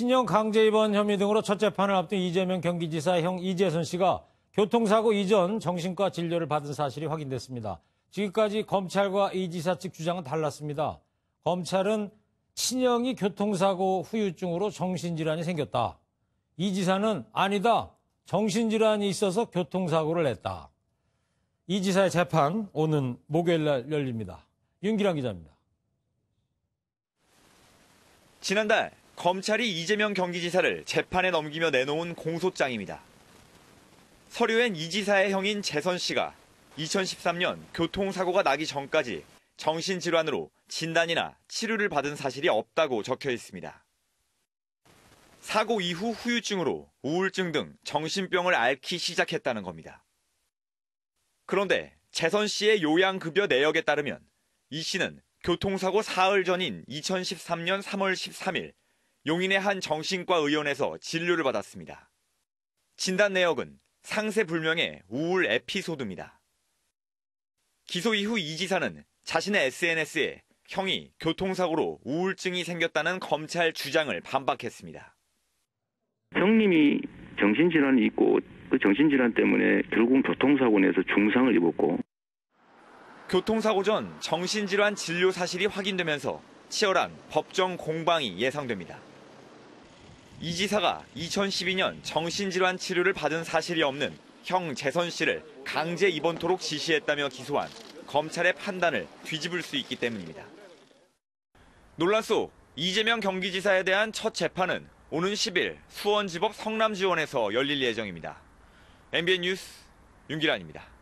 친형 강제 입원 혐의 등으로 첫 재판을 앞둔 이재명 경기지사 형 이재선 씨가 교통사고 이전 정신과 진료를 받은 사실이 확인됐습니다. 지금까지 검찰과 이 지사 측 주장은 달랐습니다. 검찰은 친형이 교통사고 후유증으로 정신질환이 생겼다. 이 지사는 아니다. 정신질환이 있어서 교통사고를 냈다. 이 지사의 재판 오는 목요일 날 열립니다. 윤기랑 기자입니다. 지난달 검찰이 이재명 경기지사를 재판에 넘기며 내놓은 공소장입니다. 서류엔 이 지사의 형인 재선 씨가 2013년 교통사고가 나기 전까지 정신질환으로 진단이나 치료를 받은 사실이 없다고 적혀 있습니다. 사고 이후 후유증으로 우울증 등 정신병을 앓기 시작했다는 겁니다. 그런데 재선 씨의 요양급여 내역에 따르면 이 씨는 교통사고 사흘 전인 2013년 3월 13일 용인의 한 정신과 의원에서 진료를 받았습니다. 진단 내역은 상세불명의 우울 에피소드입니다. 기소 이후 이 지사는 자신의 SNS에 형이 교통사고로 우울증이 생겼다는 검찰 주장을 반박했습니다. 형님이 정신질환이 있고 그 정신질환 때문에 결국은 교통사고 내서 중상을 입었고 교통사고 전 정신질환 진료 사실이 확인되면서 치열한 법정 공방이 예상됩니다. 이 지사가 2012년 정신질환 치료를 받은 사실이 없는 형 재선 씨를 강제 입원토록 지시했다며 기소한 검찰의 판단을 뒤집을 수 있기 때문입니다. 논란 속 이재명 경기지사에 대한 첫 재판은 오는 10일 수원지법 성남지원에서 열릴 예정입니다. MBN 뉴스 윤기란입니다.